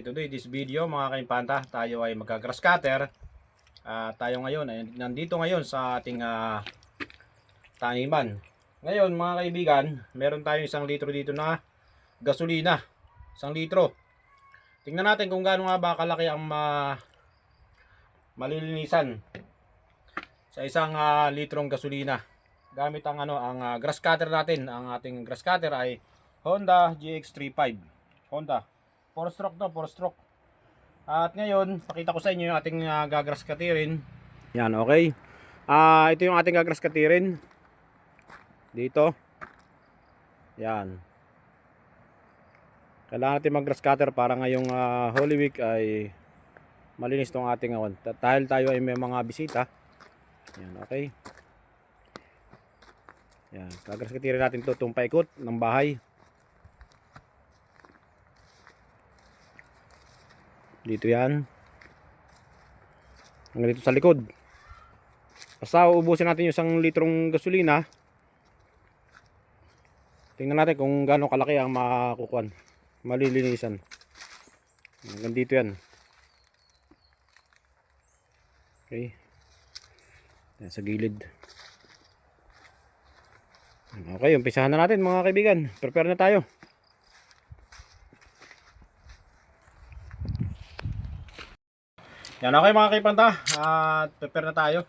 Today, this video mga kaimpanta, tayo ay magka-grass cutter. Ah, tayo ngayon ay nandito ngayon sa ating ah, taniman. Ngayon mga kaibigan, meron tayong isang litro dito na gasolina. Isang litro. Tingnan natin kung gaano nga ba kalaki ang ma malilinisan sa isang ah, litrong gasolina. Gamit ang ano, ang ah, grass cutter natin. Ang ating grass cutter ay Honda GX35. Honda 4 stroke to, 4 stroke. At ngayon, pakita ko sa inyo yung ating uh, gagras katirin. Yan, okay. Ah, ito yung ating gagras katirin. Dito. Yan. Kailangan natin mag-grass cutter para ngayong ah, Holy Week ay malinis tong ating awan. Dahil tayo ay may mga bisita. Yan, okay. Yan, gagras katirin natin to itong paikot ng bahay. Dito yan. Hanggang dito sa likod. Basta uubusin natin yung isang litrong gasolina. Tingnan natin kung gaano kalaki ang makukuhan. Malilinisan. Hanggang dito yan. Okay. Yan sa gilid. Okay, umpisahan na natin mga kaibigan. Prepare na tayo. Yan okay mga kaipanta. At prepare na tayo.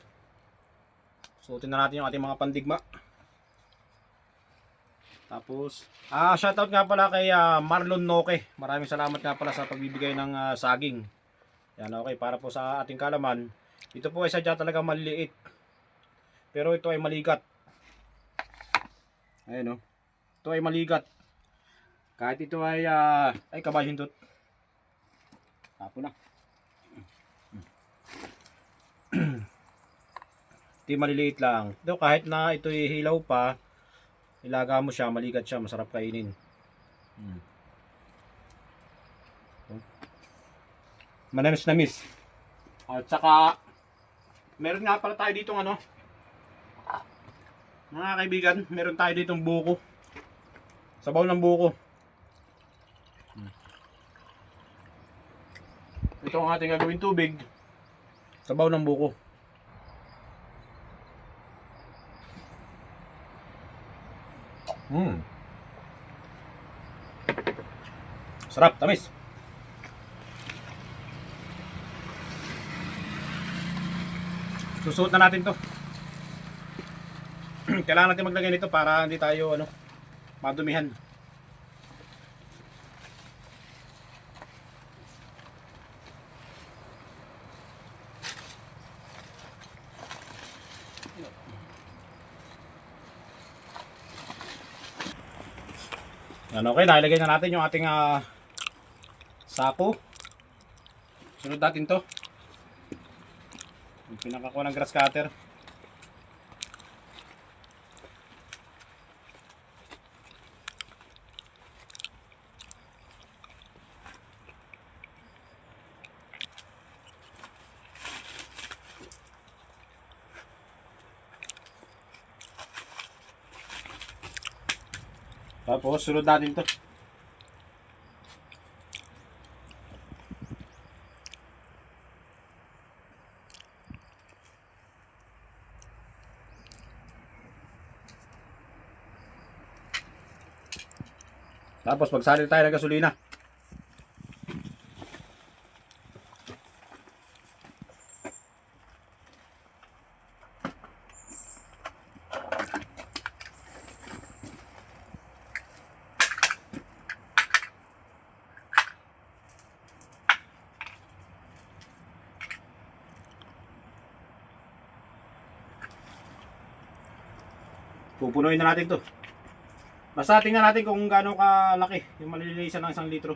Suotin na natin yung ating mga pandigma. Tapos, ah shoutout nga pala kay ah, Marlon Noke. Maraming salamat nga pala sa pagbibigay ng ah, saging. Yan okay, para po sa ating kalaman. Ito po ay sadya talaga maliliit. Pero ito ay maligat. Ayun oh. Ito ay maligat. Kahit ito ay ah, ay kabayhindot. Tapo na. Di maliliit lang. Ito kahit na ito hilaw pa, ilaga mo siya, maligat siya, masarap kainin. Hmm. Manamis na miss. At saka, meron nga pala tayo dito ano, mga kaibigan, meron tayo ditong buko. Sabaw ng buko. Ito ang ating gagawin tubig. Sabaw ng buko. Hmm. Sarap, tamis. Susuot na natin to. Kailangan natin maglagay nito para hindi tayo ano, madumihan. Yan okay, nalagay na natin yung ating ah, sako. Sunod natin to. Yung pinakakuha ng grass cutter. Tapos sunod natin to. Tapos magsali tayo ng gasolina. Pupunuin na natin to. Basta tingnan natin kung gaano kalaki yung malilinisan ng isang litro.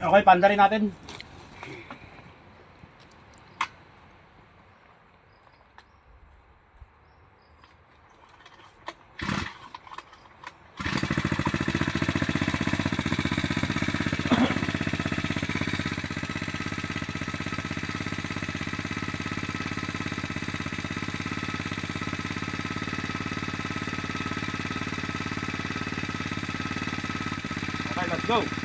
Okay, panda rin natin. Go.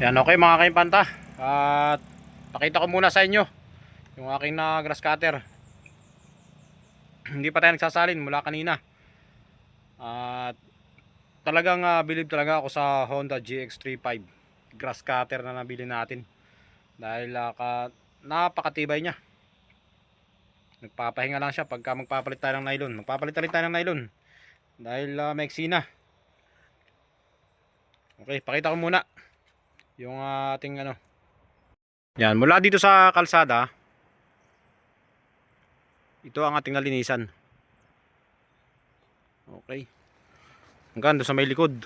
Yan, okay mga kaimpanta. At pakita ko muna sa inyo yung aking na grass cutter. Hindi pa tayo nagsasalin mula kanina. At talagang uh, believe talaga ako sa Honda GX35 grass cutter na nabili natin. Dahil ah, ka, napakatibay niya. Nagpapahinga lang siya pagka magpapalit tayo ng nylon. Magpapalit rin tayo ng nylon. Dahil uh, maiksi na. Okay, pakita ko muna yung ating ano. Yan, mula dito sa kalsada, ito ang ating nalinisan. Okay. Hanggang doon sa may likod.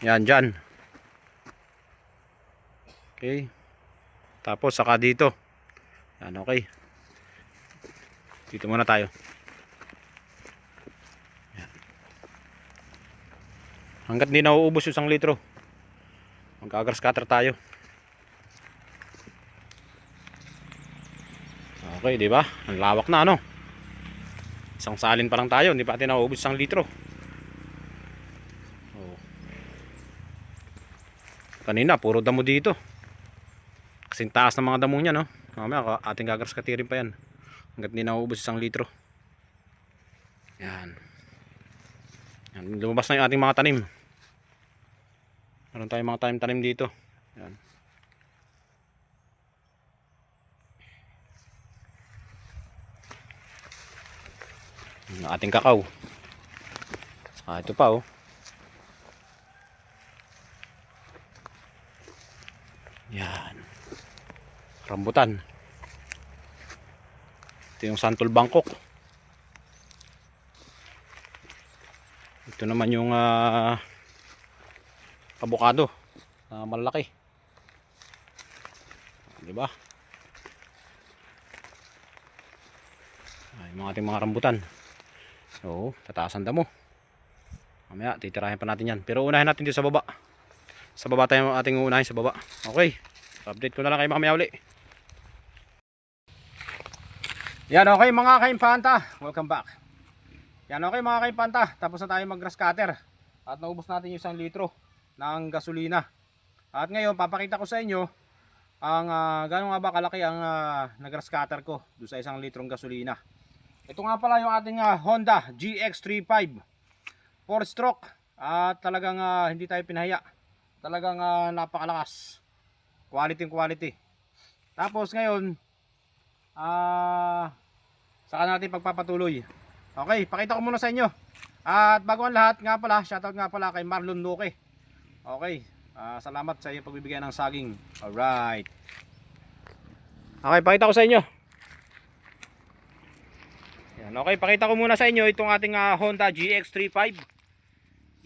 Yan, dyan. Okay. Tapos, saka dito. Yan, okay. Dito muna tayo. Hanggat hindi nauubos yung isang litro. Cutter tayo. Okay, di ba? Ang lawak na ano. Isang salin pa lang tayo, hindi pa natin nauubos isang litro. Oh. Kanina, puro damo dito. Kasing taas ng mga damo niya, no? Mamaya, ating gagras katirin pa yan. Hanggat hindi nauubos isang litro. Yan. Yan, lumabas na yung ating mga tanim. Meron tayong mga tanim-tanim dito. Yan. Yung ating kakao. Saka ito pa oh. Yan. Rambutan. Ito yung santol bangkok. Ito naman yung ah, avocado na malaki. Di ba? Ay, mga ating mga rambutan. Oo, tataasan damo. Mamaya, titirahin pa natin yan. Pero unahin natin dito sa baba. Sa baba tayo ating unahin sa baba. Okay. Update ko na lang kayo mamaya uli. Yan, okay mga kaimpanta. Welcome back. Yan, okay mga kaimpanta. Tapos na tayo mag grass cutter. At naubos natin yung isang litro ng gasolina. At ngayon, papakita ko sa inyo ang uh, gano'n nga ba kalaki ang uh, nag-grass cutter ko doon sa isang litrong gasolina. Ito nga pala yung ating ah, Honda GX35 4 stroke at talagang ah, hindi tayo pinahaya talagang ah, napakalakas quality quality Tapos ngayon, ah, saka natin pagpapatuloy. Okay, pakita ko muna sa inyo. At bago ang lahat nga pala, shoutout nga pala kay Marlon Luque. Okay, ah, salamat sa iyong pagbibigay ng saging. Alright. Okay, pakita ko sa inyo. Yan, okay, pakita ko muna sa inyo itong ating ah, Honda GX35.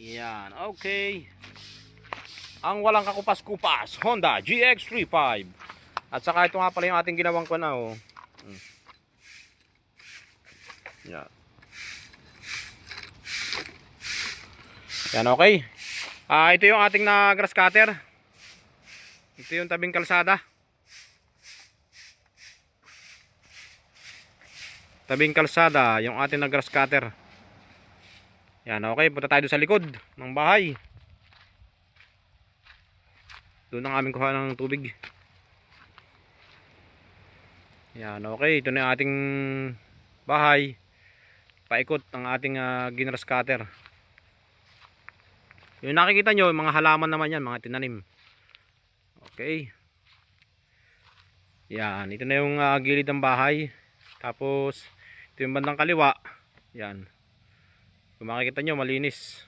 Yan, okay. Ang walang kakupas-kupas, Honda GX35. At saka ito nga pala yung ating ginawang ko na oh. Yan. Yan, okay. Ah, ito yung ating na grass cutter. Ito yung tabing kalsada. Tabing kalsada, yung ating na grass cutter. Yan, okay. Punta tayo sa likod ng bahay. Doon ang aming kuha ng tubig. Yan, okay. Ito na yung ating bahay. Paikot ang ating uh, ginras cutter. Yung nakikita nyo, mga halaman naman yan, mga tinanim. Okay. Yan, ito na yung uh, gilid ng bahay. Tapos, ito yung bandang kaliwa. Yan. Kung makikita nyo, malinis.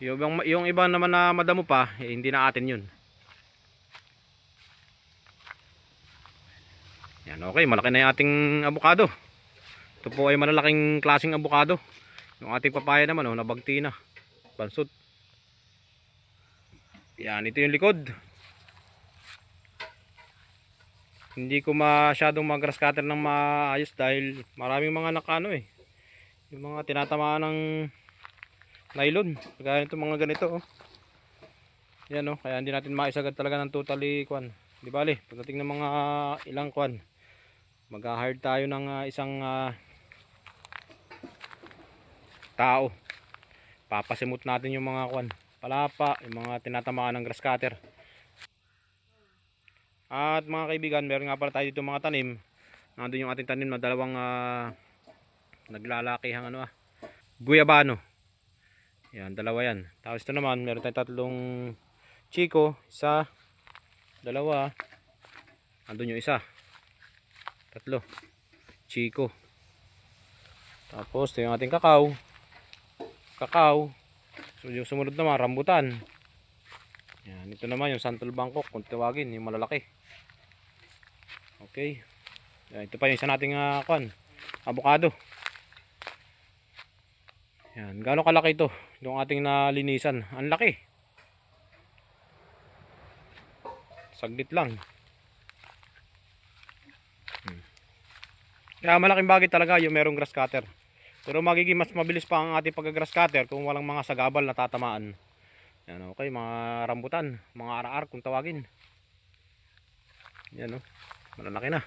Yung, yung iba naman na madamo pa, eh, hindi na atin yun. Yan, okay. Malaki na yung ating abukado. Ito po ay malalaking klaseng abukado. Yung ating papaya naman, oh, nabagti na. Bansot. Yan, ito yung likod. Hindi ko masyadong mag-grass cutter ng maayos dahil maraming mga nakano eh. Yung mga tinatamaan ng nylon. Kaya ito mga ganito oh. Yan oh, kaya hindi natin maisagad talaga ng totally kwan. Di bali, pagdating ng mga ilang kwan, mag-hire tayo ng ah, isang ah, tao. Papasimot natin yung mga kwan, palapa, yung mga tinatamaan ng grass cutter. At mga kaibigan, meron nga pala tayo dito mga tanim. Nandun yung ating tanim na dalawang ah, naglalaki ang ano ah, guyabano. Yan, dalawa yan. Tapos ito naman, meron tayong tatlong chiko, isa, dalawa, andun yung isa, tatlo, chiko. Tapos ito yung ating kakao, kakao. So yung sumunod naman, rambutan. Yan, ito naman yung santol bangkok, kung tawagin, yung malalaki. Okay. Yan, ito pa yung isa nating uh, kwan, avocado. Yan, gaano kalaki ito? Yung ating nalinisan. Ang laki. Saglit lang. Hmm. Kaya malaking bagay talaga yung merong grass cutter. Pero magiging mas mabilis pa ang ating pag-grass cutter kung walang mga sagabal na tatamaan. Yan okay, mga rambutan, mga araar kung tawagin. Yan oh, malalaki na.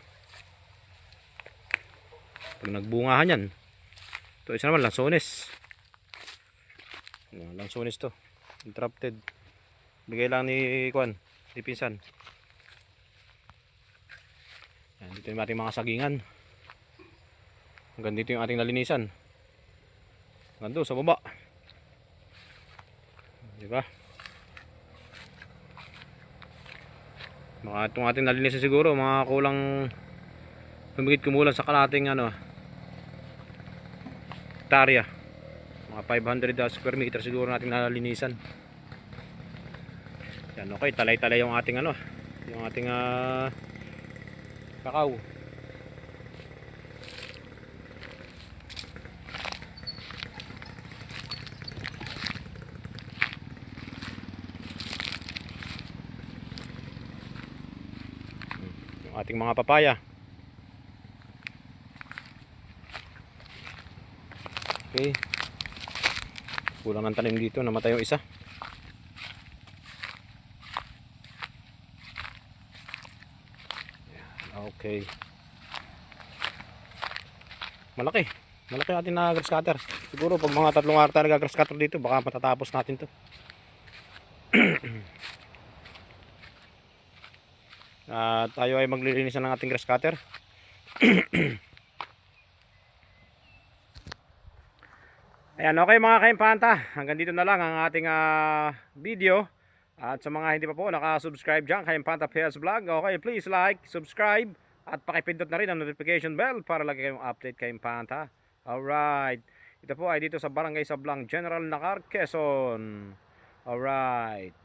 Pag nagbungahan yan. Ito isa naman, lansones. Yan, lansones to. Interrupted. Bigay lang ni Kwan, ni Pinsan. Yan, dito yung ating mga sagingan. Hanggang dito yung ating nalinisan. Doon sa baba. Di ba? Mga itong ating nalinisan siguro, mga kulang humigit kumulang sa kalating ano hektarya mga 500 uh, square meter siguro natin nalinisan yan okay talay talay yung ating ano yung ating uh, kakao yung ating mga papaya Okay. Kulang ng tanim dito. Namatay yung isa. Okay. Malaki. Malaki natin na grass cutter. Siguro pag mga tatlong araw tayo nag-grass cutter dito, baka matatapos natin to. At tayo ay maglilinis ng ating grass cutter. Ayan, okay mga kaimpanta. Hanggang dito na lang ang ating ah, video. At sa mga hindi pa po nakasubscribe dyan kay Impanta PS Vlog, okay, please like, subscribe, at pakipindot na rin ang notification bell para lagi kayong update kay Impanta. Alright. Ito po ay dito sa Barangay Sablang General Nakar, Quezon. Alright.